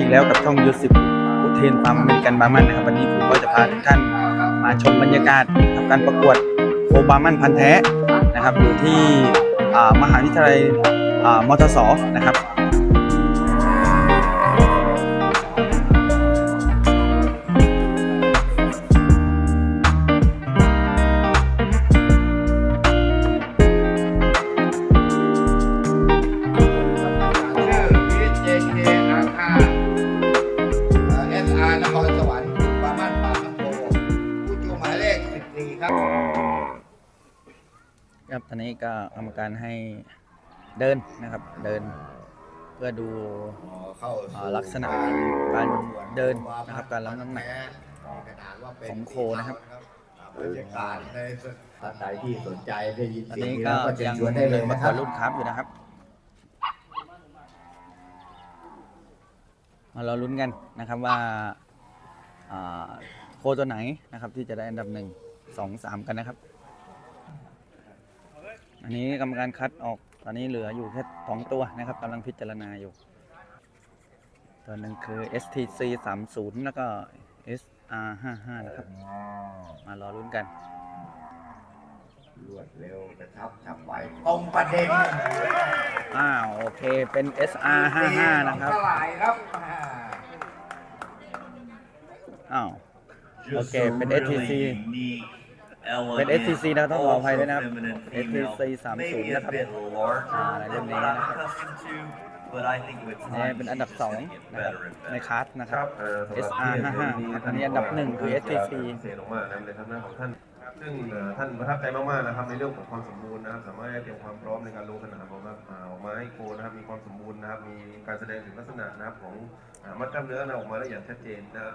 อีกแล้วกับช่องยูสิบอุเทนฟาร์มอเมริกันบาร์มันนะครับ วันนี้ผมก็จะพาทุกท่านมาชมบรรยากาศทำการประกวดโคบาร์มันพันธุ์แท้นะครับอยู่ที่มหาวิทยาลัยอ่ามทสนะครับ ครับตอนนี้ก็กรรมการให้เดินนะครับ เดิน เพื่อดูเข้าอ่าลักษณะการเดินนะครับ การรับน้ำหนักของโคนะครับบรรยากาศในท่านใดที่สนใจได้ยินตอนเสียงนี้นี้ก็แล้วก็เชิญยังชวนได้เลยประนะกควรัดบรุ่นครับอยู่นะครับมาเราลุ้นกันนะครับว่าอ่าโคตัวไหนนะครับที่จะได้อันดับหนึ่งสองสามกันนะครับ อันนี้กรรมการคัดออกตอนนี้เหลืออยู่แค่สองตัวนะครับกำลังพิจารณาอยู่ ตัวหนึ่งคือ STC 30แล้วก็ SR 55นะครับ มารอลุ้นกัน รวดเร็วกระชับฉับไวตรงประเด็นอ้าว โอเคเป็น SR 55นะครับเท่าไหร่ครับอ้าว Just Okay, a but really STC unique, เป็น elegant, STC นะครับต้องขออภัยด้วยนะครับ ultra-feminine female. STC 30 Maybe a นะครับ bit larger อ่า than เรื่อง what นี้ I'm นะครับ accustomed to, but I think with นี่ time เป็นอันดับ she's just 2 gonna get นะครับ better and ใน better. คลาสนะครับเอ่อสำหรับ SR 55นะครับอันนี้อันดับหนึ่งคือ STC พิเศษมากๆนะครับในฐานะของท่านครับซึ่งเอ่อท่านประทับใจมากๆนะครับในเรื่องของความสมบูรณ์นะครับสามารถเตรียมความพร้อมในการลงสนามออกมาอ่าออกมาให้โคนะครับมีความสมบูรณ์นะครับมีการแสดงถึงลักษณะนะครับของอ่ามัดกล้ามเนื้อนะออกมาได้อย่างชัดเจนนะครับ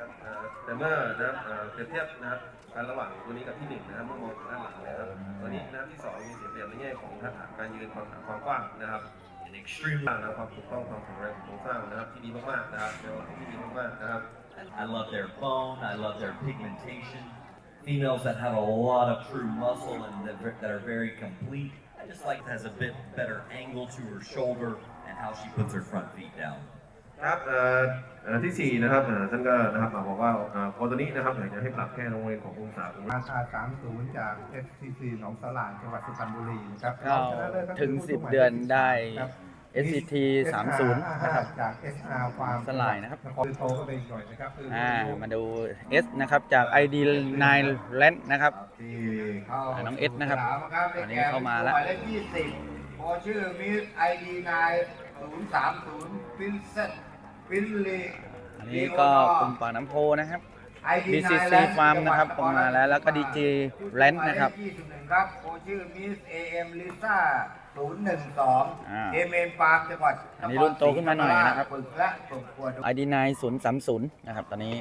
ครับเอ่อแต่เมื่อนะครับเอ่อเปรียบเทียบนะครับการระหว่างตัวนี้กับที่หนึ่งนะครับเมื่อมองจากด้านหลังนะครับตัวนี้นะครับที่สองมีเสียเปรียบในแง่ของทักษะการยืนความหนาความกว้างนะครับ An extremely สร้างนะครับความถูกต้องความแข็งแรงของโครงสร้างนะครับที่ดีมากๆนะครับเป็นหลักที่ดีมากๆนะครับ I love their bone. I love their pigmentation. Females that have a lot of true muscle and that, that are very complete. I just like has a bit better angle to her shoulder and how she puts her front feet down. ครับเอ่อเอ่อที่สี่นะครับเอ่อท่านก็นะครับบอกว่าเอ่อโคนตัวนี้นะครับอยากจะให้ปรับแค่โรงเรียนขององศาของราคา30 จาก STC หนองสลานจังหวัดสุพรรณบุรีนะครับก็ถึง10 เดือนได้ SCT 30 นะครับ จาก SR ฟาร์มสลายนะครับนครโตก็เป็นอีกหน่อยนะครับคืออ่า มาดู S นะครับ จาก ID 9 Land นะครับ ที่เข้าอ่าน้องเอสนะครับสนมครับอันนี้เข้ามาแล้วหมายเลข20พอชื่อมิสไอดีนาย030ฟินเซตฟินลี อันนี้ก็กลุ่มปากน้ำโพนะครับ ID BCC Farm นะครับออกมาแล้วแล้วก็ DJ Land นะครับหมายเลข21ครับโอชื่อมิสเอ็มลิซ่าอ่า012เอเมนฟาร์มจังหวัดอันนี้รุ่นโตขึ้นมาหน่อยนะครับฝึกและประกวด ID 9 030นะครับ ตอนนี้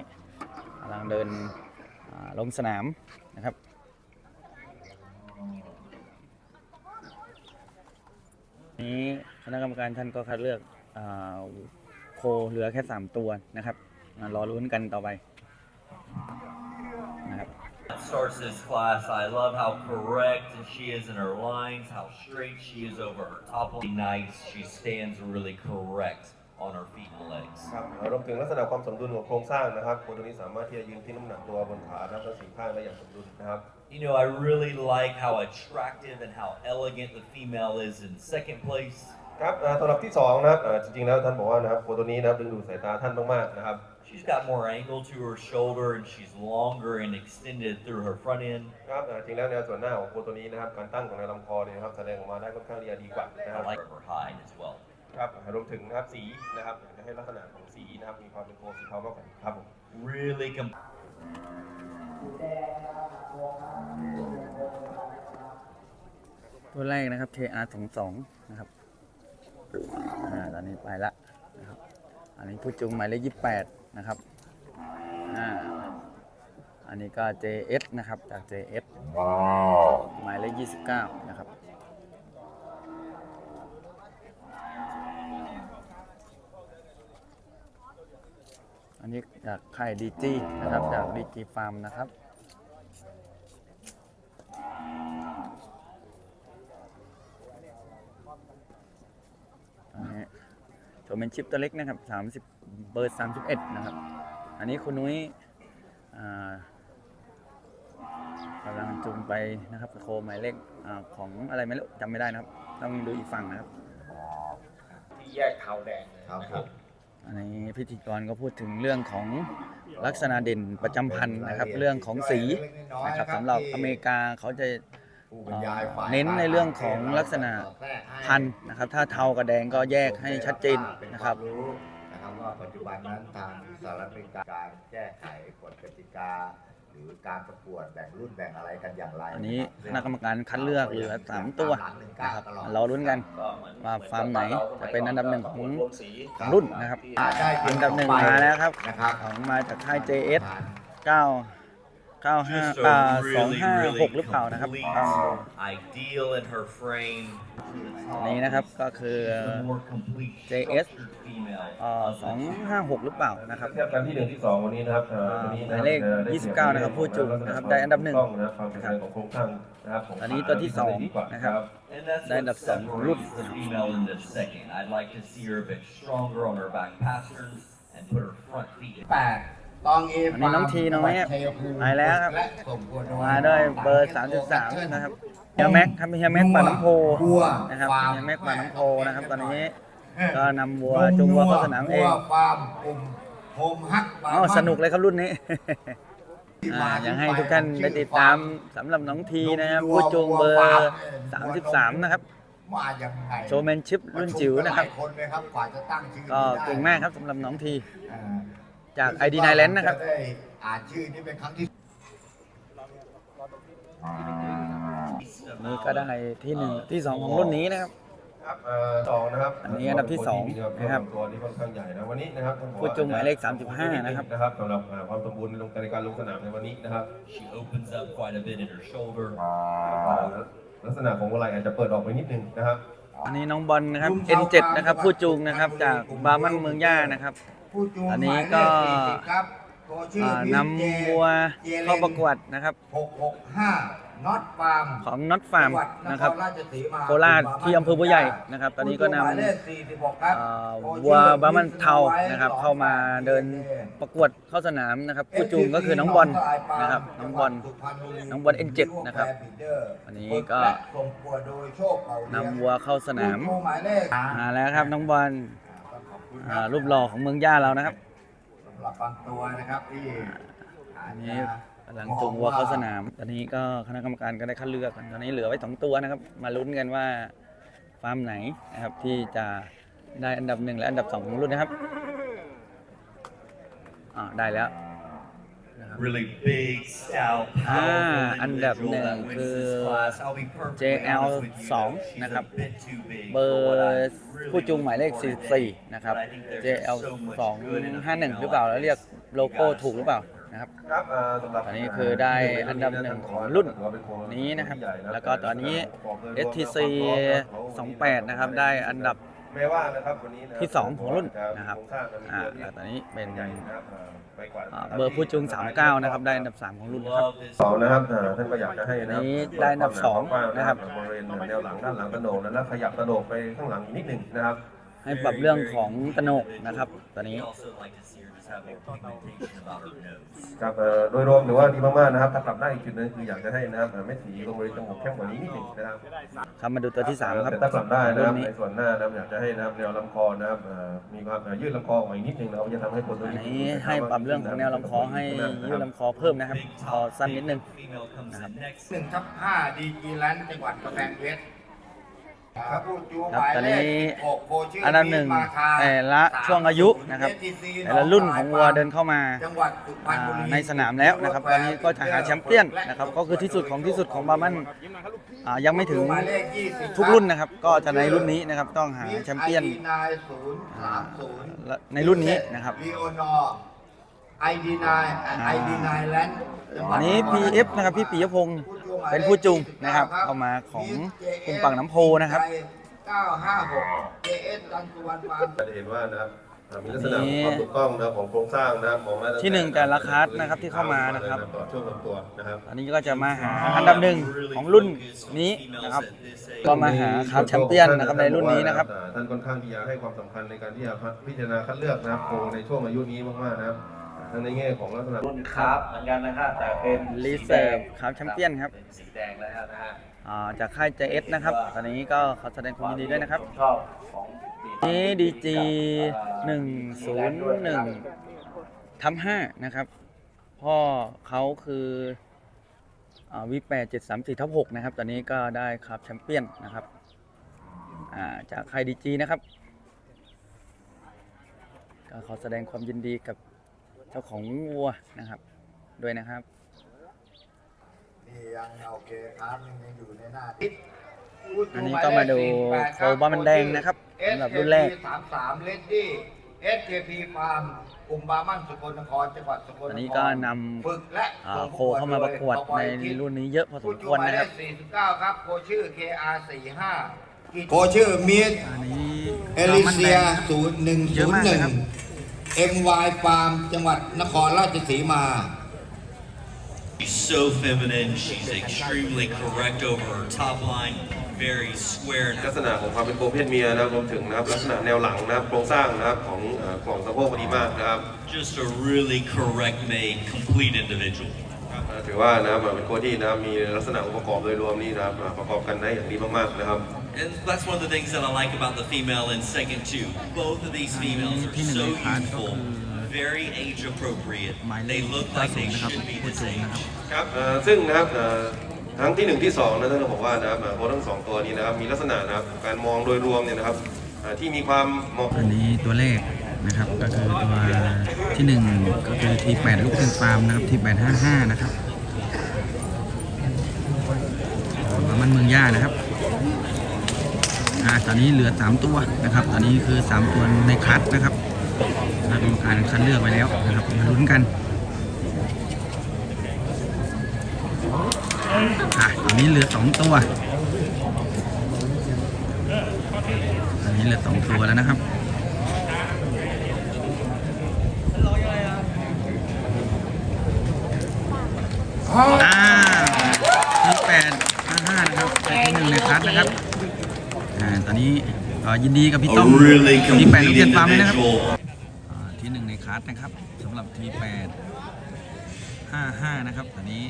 กำลังเดินอ่าลงสนามนะครับนี้คณะกรรมการท่านก็คัดเลือกอา โคเหลือแค่ 3 ตัวนะครับอ่ารอลุ้นกันต่อไปนะครับ Starts this class. I love how correct she is in her lines, how straight she is over her top. Really nice. She stands really correct on her feet and legs. ครับเอ่อรวมถึงลักษณะความสมดุลของโครงสร้างนะครับโคนตัวนี้สามารถที่จะยืนที่น้ำหนักตัวบนขานะครับทั้งสี่ข้างได้อย่างสมดุลนะครับ You know, I really like how attractive and how elegant the female is in second place. ครับเอ่อสำหรับที่สองนะครับเอ่อจริงๆแล้วท่านบอกว่านะครับโคนตัวนี้นะครับดึงดูดสายตาท่านมากๆนะครับ She's got more angle to her shoulder and she's longer and extended through her front end. ครับเอ่อจริงแล้วแนวส่วนหน้าของโคนตัวนี้นะครับการตั้งของแนวลำคอเนี่ยนะครับแสดงออกมาได้ค่อนข้างที่จะดีกว่านะค I รับ like her hide as well. ครับรวมถึงนะครับสีนะครับอยากจะให้ลักษณะของสีนะครับมีความเป็นโทนสีเทามากกว่าครับผม Really com- ตัวแรกนะครับ KR 2 2นะครับ อ่าตอนนี้ไปละนะครับอันนี้ผู้จูงหมายเลข28นะครับอันนี้ก็ JS นะครับจาก JS หมายเลข29นะครับอันนี้จากค่ายดีจีนะครับจากดีจีฟาร์มนะครับ อันนี้ โชว์เป็นชิปตัวเล็กนะครับ 30 เบอร์ 31 นะครับ อันนี้คุณนุ้ยอ่ากำลังจูงไปนะครับโคหมายเลขอาของอะไรไม่รู้จำไม่ได้นะครับ ต้องดูอีกฝั่งนะครับ ที่แยกเทาแดงครับผมอันนี้พิธีกรก็พูดถึงเรื่องของลักษณะเด่นประจำพันธุ์นะครับ เรื่องของสีนะครับสำหรับอเมริกาเขาจะ ผู้บรรยายฝ่ายเน้นในเรื่องของลักษณะพันธุ์นะครับ ถ้าเทากับแดงก็แยกให้ชัดเจนนะครับเป็วามรู้นะครับว่าปัจจุบันนั้นทางสหรัฐอเมริกาการแก้ไขกฎกติกา หรือการประกวดแบ่งรุ่นแบ่งอะไรกันอย่างไรอันนี้คณะกรรมการคัดเลือกเหลือสามตัวนะครับรอลุ้นกันว่าฟาร์มไหนจะเป็นอันดับหนึ่งของของรุ่นนะครับได้เพียอันดับหนึ่งมาแล้วครับนะครับของมาจากค่าย JS 9 95 อ่า256 หรือเปล่านะครับต้องดู ideal in her frame. อันนี้นะครับก็คือ The more complete JS structured female. เอ่อ256 หรือเปล่านะครับเทียบกันที่หนึ่งที่สองวันนี้นะครับเอ่อวันนี้นะคหรับมายเลขอ่อได้29นะครับผู้จุนะครับได้อันดับหนึ่งต้องนะครับความแข็งแรงของโครงสร้างนะครับของอันนี้ตัวที่สองดีกว่านะครับ And that's Then what the second root. separates the female in this second. I'd like to see her a bit stronger on her back pasterns and put her front feet in แปด ตองเออันนี้น้องทีน้อยชัยภูมิไปแล้วครับ และสมควรมาด้วยเบอร์ 33 นะครับเฮียแม็กครับเฮียแม็กป่าน้ำโพวัวนะครับฟาร์เฮียแม็กป่าน้ำโพนะครับ ตอนนี้ก็นำวัวจูงวัวเข้าสนามเองวัวฟาร์มกลุ่มโฮมฮักบาร์อ๋อมันสนุกเลยครับรุ่นนี้อ่าอยากให้ทุกท่านได้ติดตามสำหรับน้องทีนะครับผู้จูงเบอร์ 33 นะครับมายังไงโชว์แมนชิพรุ่นจิ๋วนะครับหลายคนเลยครับกว่าจะตั้งชื่อก็ได้เก่งมากครับสำหรับน้องทีอ่า จาก ID n i l a n d นะครับ จได้อ่านชื่อนี่เป็นครั้งที่นี่ก็ได้ที่หนึ่งที่สองของรุ่นนี้นะครับ ครับเอ่อสองนะครับอันนี้อันดับที่สองนะครับตัวนี้ค่อนข้างใหญ่นะวันนี้นะครับต้องบอกผู้ว่าจูงหมายเลข35นะครับ นะครับสำหรับอ่าความสมบูรณ์ในลงในการลงสนามในวันนี้นะครับ She opens up quite a bit in her shoulder. อ่าลักษณะของวลัยอาจจะเปิดออกไปนิดนึงนะครับ อันนี้น้องบอลนะครับ N7 นะครับผู้จูงนะครับ จากบาร์มันเมืองย่านะครับ ผู้จูงอันนี้หมายเลขก็40ครับตัวชื่ออ่าพีเจนำวัวเข้าประกวดนะครับ 665น็อตฟาร์มของน็อตฟาร์มนะครับจังหวัดนครราชสีมาโคราชที่อำเภอบัวใหญ่นะครับ ตอนนี้ก็นำผู้จูงหมายเลข46ครับอ่าตัวชื่อวัวบาร์มันเทานะครับ เข้ามาเดินประกวดเข้าสนามนะครับ ผู้จูงก็คือน้องบอลนะครับน้องบอลน้องบอล N7 นะครับ อันนี้ก็ส่งตัวโดยโชคเป่าเลี้ยงนำวัวเข้าสนามผู้จูงหมายเลขมาแล้วครับน้องบอล อ่ารูปหล่อของเมืองย่าเรานะครับสำหรับบางตัวนะครับที่อาอัจนจะนี้กำลังจูงวัวเข้าสนาม ตอนนี้ก็คณะกรรมการก็ได้คัดเลือกกันตอนนี้เหลือไว้สองตัวนะครับ มาลุ้นกันว่าฟาร์มไหนนะครับที่จะได้อันดับหนึ่งและอันดับสองของรุ่นนะครับอ่าได้แล้วนะครับ Really big, stout, Ah, powerful อันดับ individual หนึ่ง that wins คือ this class. I'll be perfectly JL honest with you, สอง though, she's a นะครับ bit too big เบอ for what I ร์ really ผู้จูงหมายเลข wanted to 44 นะครับ But I think there's JL so much good in a 251 หรือเปล่าแล้ว female เรียก like this. โลโก้ You gotta ถูกหรือเปล่านะครับครับเอ่อสำหรับตอนนี้คือได้อันดับหนึ่งของรุ่นนี้นะครับ แล้วก็ตอนนี้ STC 28 นะครับ ได้อันดับแม้ว่านะครับวันนี้นะที่สองของรุ่นนะครับโงสร้างมันมีอ่าเยแล้วตอนนี้เป็นใหญ่นะครับเอ่อไปกว่าอ่าเบอร์ผู้จูง39 นะครับ ได้อันดับ 3 ของรุ่นนะครับ Love this สองนะครับเอ่อท่านก็อยากจะให้นะครับอันนี้ได้อันดับสองนะครับบริเวณแนวหลังด้านหลังกระโหนกแล้วขยับกระโหนกไปข้างหลังอีกนิดหนึ่งนะครับ ให้ปรับเรื่องของตะโหนกนะครับ ตอนนี้ We also like to see her just have more pigmentation about her nose. ครับเอ่อโดยรวมถือว่าดีมากๆนะครับถ้ากลับได้อีกจุดหนึงคืออยากจะให้นะครับเอ่อเม็ดสีตรงบริเวณจมูกเข้มกว่านี้นิดหนึ่งนะครับครับมาดูตัวที่3ครับแต่ถ้ากลับได้นะรุ่ครับนนี้ในส่วนหน้านะครับอยากจะให้นะครับแนวลำคอนะครับเอ่อมีความเอ่อยืดลำคอออกมาอีกนิดหนึงนะครับจะทำให้คนตัวอันนี้นี้ให้ปรับเรื่องของแนวลำคอให้ยืดลำคอเพิ่มนะครับคอสั้นนิดนึง Female comes in next. หนึ่งทับห้าดีกีแลนด์จังหวัดกำแพงเพชร ครับผู้จูงครับหมายตอนเลนี้ข16โคชื่ออันดับหนึ่งมาคาแต่ละช่วงอายุนะครับ STC แต่ละรุ่นของวัวเดินเข้ามาจังหวัดสุพรรณบุรีอ่าในสนามแล้วนะครับตอนนี้ก็จะหาแชมเปี้ยนนะครับก็คือที่สุดของที่สุดของบาร์มันอ่ายังไม่ถึงหมายเลข20ทุกรุ่นนะครับ ก็จะในรุ่นนี้นะครับต้องหาแชมเปี้ยน ID อ่า9030และในรุ่นนี้นะครับลีโอนอร์ ID9 ID9 Land อันนี้ PF นะครับพี่ปิยพงศ์ เป็นผู้จุงนะครับเอามาของกลุ่มปังน้ำโพนะครับ 956 JS จันทร์สุวรรณฟาร์มจะเห็นว่านะครับอ่ามีลักษณะของความถูกต้องนะครับของโครงสร้างนะครับของมาตรฐานที่หนึ่งแต่ละคลาสนะครับที่เข้ามานะครับ ต่อช่วงลำตัวนะครับ อันนี้ก็จะมาหาอันดับหนึ่งของรุ่นนี้นะครับ ก็มาหาครับแชมเปี้ยนนะครับในรุ่นนี้นะครับ ท่านค่อนข้างที่จะให้ความสำคัญในการที่จะพิจารณาคัดเลือกนะครับโคในช่วงอายุนี้มากๆนะครับ ทั้งในแง่ของลักษณะรุ่นครับเหมือนกันนะครับแต่เป็นรีเซิร์ฟครับแชมเปี้ยนครับเป็นสีแดงแล้วนะฮะอ่าจากค่าย JS นะครับ ตอนนี้ก็ขอแสดงความยินดีด้วยนะครับผมชอบของนี้ดีจีหนึ่งศูนย์หนึ่งทำห้านะครับ พ่อเขาคือวิแปดเจ็ดสามสี่ทับหกนะครับ ตอนนี้ก็ได้ครับแชมเปี้ยนนะครับอ่าจากค่ายดีจีนะครับก็ขอแสดงความยินดีกับ เจ้าของวัวนะครับ ด้วยนะครับนี่ยังโอเคครับยังอยู่ในหน้าอันนี้ก็มาดูโคบามันแดงนะครับสำหรับรุ่นแรกสามสามเลดดี้ SKP ฟาร์มกลุ่มบาร์มันสกลนครจังหวัดสกลนครอันนี้ก็นำฝึกและอ่าส่งโคเข้ามาประกวดในรุ่นนี้เยอะพอสมควรนะครับผู้จูงหมายเลข49ครับโคชื่อ KR45 โคชื่อมีดอันนี้เอลิเซียเยอะมากนะครับ0101 MY Farm จังหวัดนครราชสีมา She's so feminine. She's extremely correct over her top line. Very square. ลักษณะของความเป็นโคเพศเมียนะครับรวมถึงนะครับลักษณะแนวหลังนะครับโครงสร้างนะครับของเอ่อกล่องสะโพกดีมากนะครับ Just a really correct made, complete individual. ครับเอ่อถือว่านะครับเป็นโคที่นะครับมีลักษณะองค์ประกอบโดยรวมนี่นะครับประกอบกันได้อย่างดีมากๆนะครับ And that's one of the things that I like about the female in second two. Both of these females are so youthful, very age appropriate. They look like they should be this age. ครับเอ่อซึ่งนะครับเอ่อทั้งที่หนึ่งที่สองนะท่านบอกว่านะครับเอ่อโคทั้งสองตัวนี้นะครับมีลักษณะนะครับการมองโดยรวมเนี่ยนะครับเอ่อที่มีความเหมาะ อันนี้ตัวเลขนะครับก็คือตัวที่หนึ่งก็คือทีแปดลูกเทนฟาร์มนะครับทีแปดห้าห้านะครับประมันเมืองย่านะครับ อ่าตอนนี้เหลือสามตัวนะครับ ตอนนี้คือสามตัวในคัดนะครับคณะกรรมการคัดเลือกไปแล้วนะครับมาลุ้นกันอะตอนนี้เหลือสองตัวตอนนี้เหลือสองตัวแล้วนะครับอ่าที่แปดห้าห้านะครับไปที่หนึ่งในคัดนะครับ อ่าตอนนี้ก็ยินดีกับพี่ต้อ A ม really ที่แปดลูก complete เทียนฟาร์มเลยนะครับ individual. อ่าที่หนึ่งในคัดนะครับสำหรับทีแปดห้าห้านะครับตอนนี้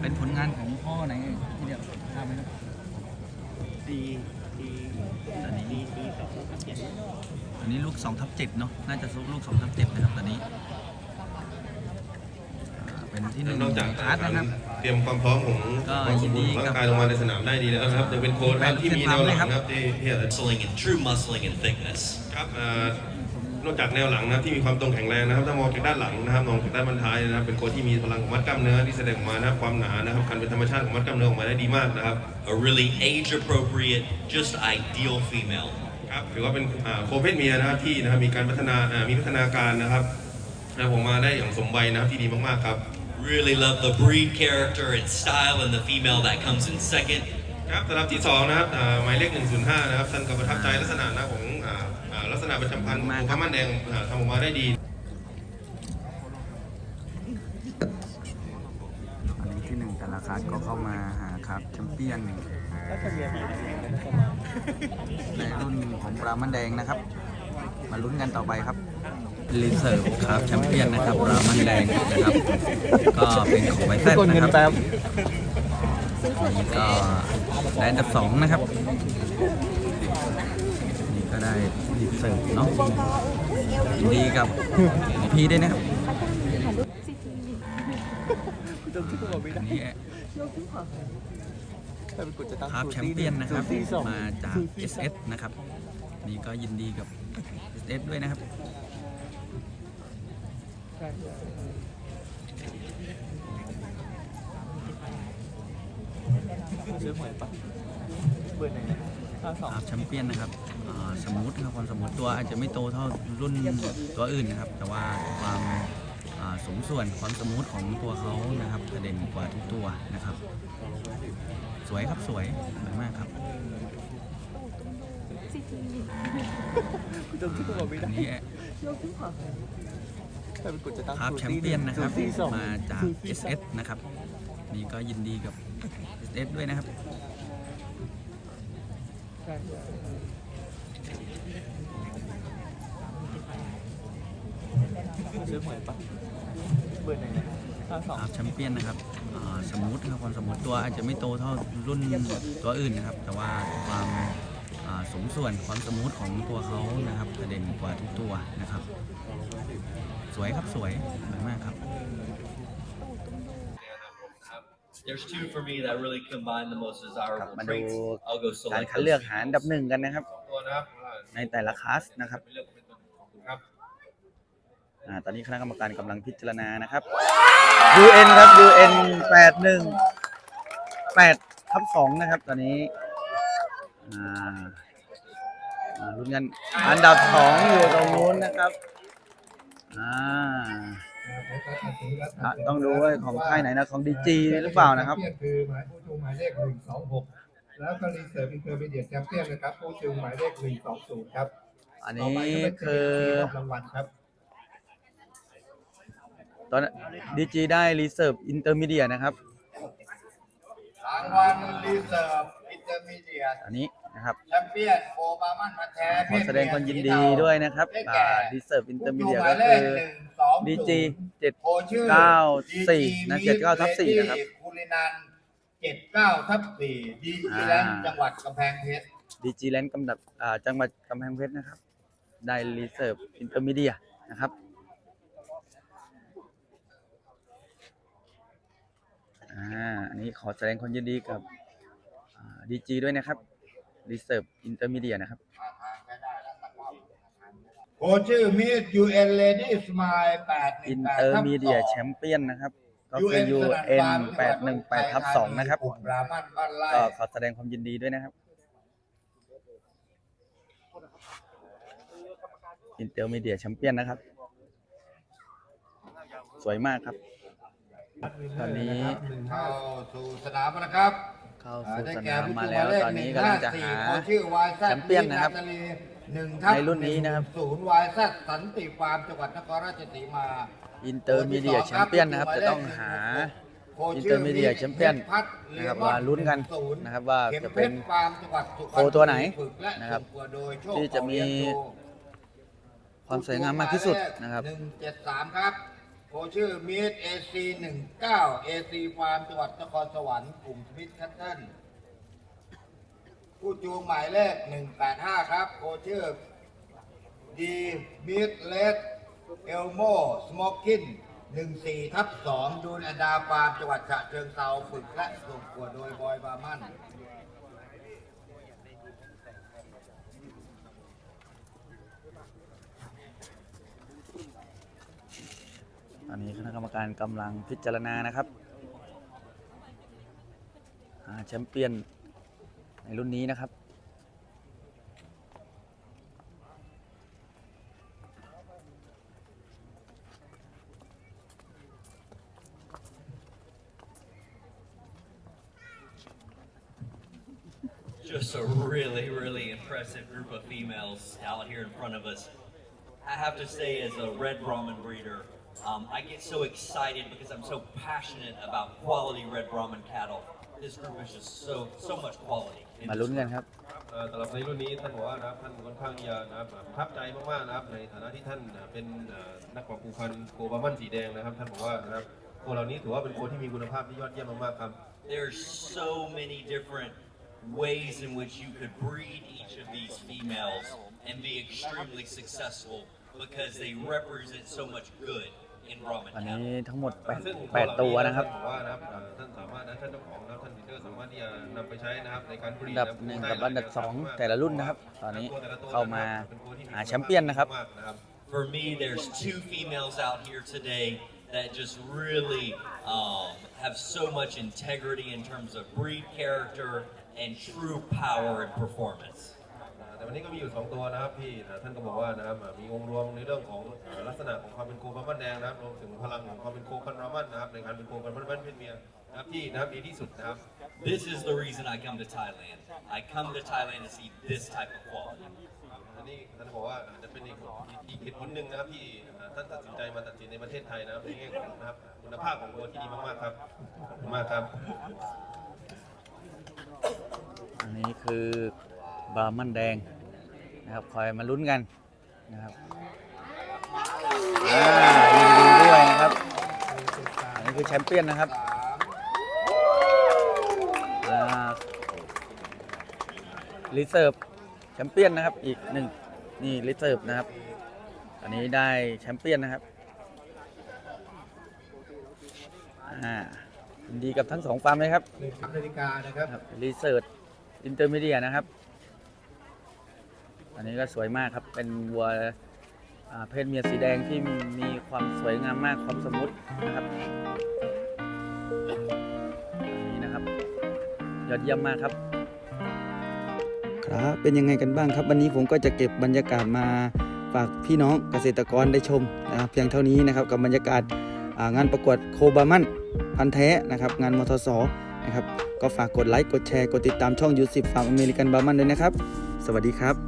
เป็นผลงานของพ่อไหนที่เดียวทราบไหมครับดีดีตอนนี้อันนี้ลูก2ทับ7เนาะน่าจะลูก2ทับ7นะครับตอนนี้อ่า เป็นที่หนึ่งนอกจากคลาสนะครับ เตรียมความพร้อมของก็ความสมบูรณ์ยินดีของกับร่างกายลงมาในสนามได้ดีแล้วนะครับจะเป็นโค้ชครับที่มีแนวหลังนะครับที่ที่ Muscling and true muscling and thickness. ครับเอ่อนอกจากแนวหลังนะครับที่มีความตรงแข็งแรงนะครับถ้ามองจากด้านหลังนะครับมองจากด้านบรรท้ายนะครับเป็นโค้ชที่มีพลังของมัดกล้ามเนื้อที่แสดงออกมานะครับความหนานะครับการเป็นธรรมชาติของมัดกล้ามเนื้อออกมาได้ดีมากนะครับ A really age appropriate, just ideal female. ครับถือว่าเป็นอ่าโคเพศเมียนะครับที่นะครับมีการพัฒนาอ่ามีพัฒนาการนะครับนะครับผมมาได้อย่างสมวัยนะครับที่ดีมากๆครับ Really love the breed character and style in the female that comes in second. ครับสำหรับที่สองนะครับอ่าหมายเลข105นะครับท่านก็ประทับใจลักษณะนะของอ่าอ่าลักษณะประจำพันธุ์ของพระมันแดงอ่าทำออกมาได้ดี อันนี้ที่หนึ่งแต่ละคัสก็เข้ามาหาครับแชมเปี้ยนในรุ่นของปรามันแดงนะครับ มาลุ้นกันต่อไปครับ รีเซิร์ฟครับแชมเปี้ยนนะครับรามันแดงนะครับ ก็เป็นของไวแซดนะครับนี่ก็ได้อันดับสองนะครับ นี่ก็ได้รีเซิร์ฟเนาะยินดีกับพี่ด้วยนะครับนนี้ครับแชมเปี้ยนนะครับ มาจาก SS นะครับ นี่ก็ยินดีกับ SS ด้วยนะครับ ซื้อหวยปะเบอร์ไหนครับแชมเปี้ยนนะครับอ่าสมูทครับความสมูทตัวอาจจะไม่โตเท่ารุ่นตัวอื่นนะครับ แต่ว่าความอ่าสมส่วนความสมูทของตัวเขานะครับกระเด็นกว่าทุกตัวนะครับ สวยครับสวยสวยมากครับอันนี้ ครับแชมเปี้ยนนะครับ มาจาก SS นะครับ นี่ก็ยินดีกับ SS ด้วยนะครับครับแชมเปี้ยนนะครับอ่าสมูทครับความสมูทตัวอาจจะไม่โตเท่ารุ่นตัวอื่นนะครับ แต่ว่าความอ่า สมส่วนความสมูทของตัวเขานะครับกระเด็นกว่าทุกตัวนะครับ สวยครับสวยสวยมากครับ There's two for me that really combine the most ครับ desirable มาดู traits. I'll go การ select คัดเลือกหาอันดับหนึ่งกันนะครับ ตัวนะครับอ่าในแต่ละคลาสนะครับเป็นเรื่องเป็นตัวของคุณครับ อ่าตอนนี้คณะกรรมการกำลังพิจารณานะครับ UN ครับ UN แปดหนึ่งแปดทับสองนะครับ ตอนนี้อ่าอ่า ลุ้นกันอันดับสองอยู่ตรงนู้นนะครับอ่าอะต้องดูว่าของค่ายไหนนะของดีจีหรือเปล่านะครับแชมเปี้ยนคือหมายผู้ชูหมายเลขหนึ่งสองหกแล้วก็รีเซิร์ฟอินเตอร์มีเดียแชมเปี้ยนนะครับผู้ชูหมายเลขหนึ่งสองศูนย์ครับ อันต่อนี้ไปก็เป็นคือรางวัลครับตอนดีจีได้รีเซิร์ฟอินเตอร์มีเดียนะครับรางวัลรีเซิร์ฟอินเตอร์มีเดียอันนี้ นะครับแชมเปี้ยนโอบามันพันแท้ขอแสดงความยินดีด้วยนะครับอ่ารีเซิร์ฟอินเตอร์มีเดียก็คือดีจีเจ็ดโคชื่อเก้าสี่ DG นะเจ็ดเก้าทับสี่นะครับคูลินันเจ็ดเก้าทับสี่ดีจีแลนด์อ่าจังหวัดกำแพงเพชรดีจีแลนด์กำดับอ่าจังหวัดกำแพงเพชรนะครับ ได้รีเซิร์ฟอินเตอร์มีเดียนะครับอ่าอันนี้ขอแสดงความยินดีกับดีจีด้วยนะครับ รีเซิร์ฟอินเตอร์มีเดียนะครับ โคชื่อมิสยูเอ็นเลดี้สมายแปดหอินึ่งนแปดเตอร์ทับมีเดียแชมเปี้ยนนะครับ ก็คือ UN 818ทับ2นะครับกลุ่มบราหมันบ้านไร่ก็ขอแสดงความยินดีด้วยนะครับ อินเตอร์มีเดียแชมเปี้ยนนะครับ สวยมากครับ ตอนนี้เข้าสู่สนามนะครับ เข้าอ่าสู่ได้สแก่นามผู้มาชูหแล้วมายเลขตอนหนึ่นี้งกำลัห้างจะสี่หาโคชื่อวายแซดแชมเปี้ยนนะครับ หนึ่งทับในรุ่นนี้นะครับ ศูนย์วายแซดสันติฟาร์มจังหวัดนครราชสีมา อินเตอร์มีเดียแชมเปี้ยนนะครับ จะต้องหาอินเตอร์มีเดียแชมเปี้ยนนะครับมาลุ้นกันนะครับว่าจะเป็นฟาร์มจังหวัดสุพรรณโคตัวไหนฝึกและนะครับส่งตัวโดยโชคที่จะมีเลี้ยงดูความสวยงามมากที่สุดนะครับหนึ่งเจ็ดสามครับ โคชื่อมีดเอซีหนึ่งเก้าเอซีฟาร์มจังหวัดนครสวรรค์กลุ่มสมิธคัตเทิลผู้จูงหมายเลขหนึ่งแปดห้าครับโคชื่อดีมิดเลสเอลโมสโมกินหนึ่งสี่ทับสองดูนอดาฟาร์มจังหวัดฉะเชิงเซาฝึกและส่งตัวโดยบอยบามัน ตอนนี้คณะกรรมการกำลังพิจารณานะครับแชมเปี้ยนในรุ่นนี้นะครับ Just a really, really impressive group of females out here in front of us. I have to say, as a red Brahmin breeder, um, I get so excited because I'm so passionate about quality red Brahmin cattle. This group is just so, so much quality. in มา this ลุ้นกันครับ เอ่อสำหรับในรุ่นนี้ท่านบอกว่านะครับท่านค่อนข้างที่จะนะครับประทับใจมากๆนะครับในฐานะที่ท่านเป็นเอ่อนักเพาะผูพันธุ์โคบามันสีแดงนะครับ ท่านบอกว่านะครับโคเหล่านี้ถือว่าเป็นโคที่มีคุณภาพที่ยอดเยี่ยมมากๆครับ There's so many different ways in which you could breed each of these females and be extremely successful because they represent so much good in Brahmin วัน cattle. นี้ทั้งหมดซึ่ง8 8ตัวนะครับท่านบอกว่านะครับเอ่อท่านสามารถนะท่านเจ้าของนะครับท่านลีดเดอร์สามารถที่จะนำไปใช้นะครับในการบรีอันดับหนึ่งกับอันดับสองแต่ละรุ่นนะครับ ตอนนี้เข้ามาหาแชมเปี้ยนนะครับ For me, there's two females out here today that just really um, have so much integrity in terms of breed character and true power and performance. แต่วันนี้ก็มีอยู่ 2 ตัวนะครับที่ท่านก็บอกว่านะครับมีองค์รวมในเรื่องของลักษณะของความเป็นโคบามันแดงนะครับรวมถึงพลังของความเป็นโคพันรามันนะครับในการเป็นโคพันรามันเพศเมียนะครับที่นะครับดีที่สุดนะครับ This is the reason I come to Thailand. I come to Thailand to see this type of quality. อันนี้ท่านบอกว่าอาจจะเป็นอีกอีกเหตุผลหนึ่งนะครับที่ท่านตัดสินใจมาตัดสินในประเทศไทยนะครับในแง่ของนะครับคุณภาพของวัวที่ดีมากๆครับขอบคุณมากครับ อันนี้คือ บาร์มันแดงนะครับคอยมาลุ้นกันนะครับอ่ายินดีด้วยนะครับ อันนี้คือแชมเปี้ยนนะครับรีเซิร์ฟแชมเปี้ยนนะครับอีกหนึ่งนี่รีเซิร์ฟนะครับ อันนี้ได้แชมเปี้ยนนะครับอ่าดีกับทั้งสองฟาร์มเลยครับหนึ่งสามนาฬิกานะครับรีเสิร์ชอินเตอร์มีเดียนะครับ อันนี้ก็สวยมากครับ เป็นวัวเพศเมียสีแดงที่มีความสวยงามมากความสมมุตินะครับอันนี้นะครับ ยอดเยี่ยมมากครับ ครับเป็นยังไงกันบ้างครับ วันนี้ผมก็จะเก็บบรรยากาศมาฝากพี่น้องเกษตรกรได้ชมนะครับเพียงเท่านี้นะครับกับบรรยากาศางานประกวดโคบามันพันแท้นะครับ งานมทสนะครับก็ฝากกดไลค์กดแชร์กดติดตามช่องยูสิบฟาร์มอเมริกันบามันด้วยนะครับ สวัสดีครับ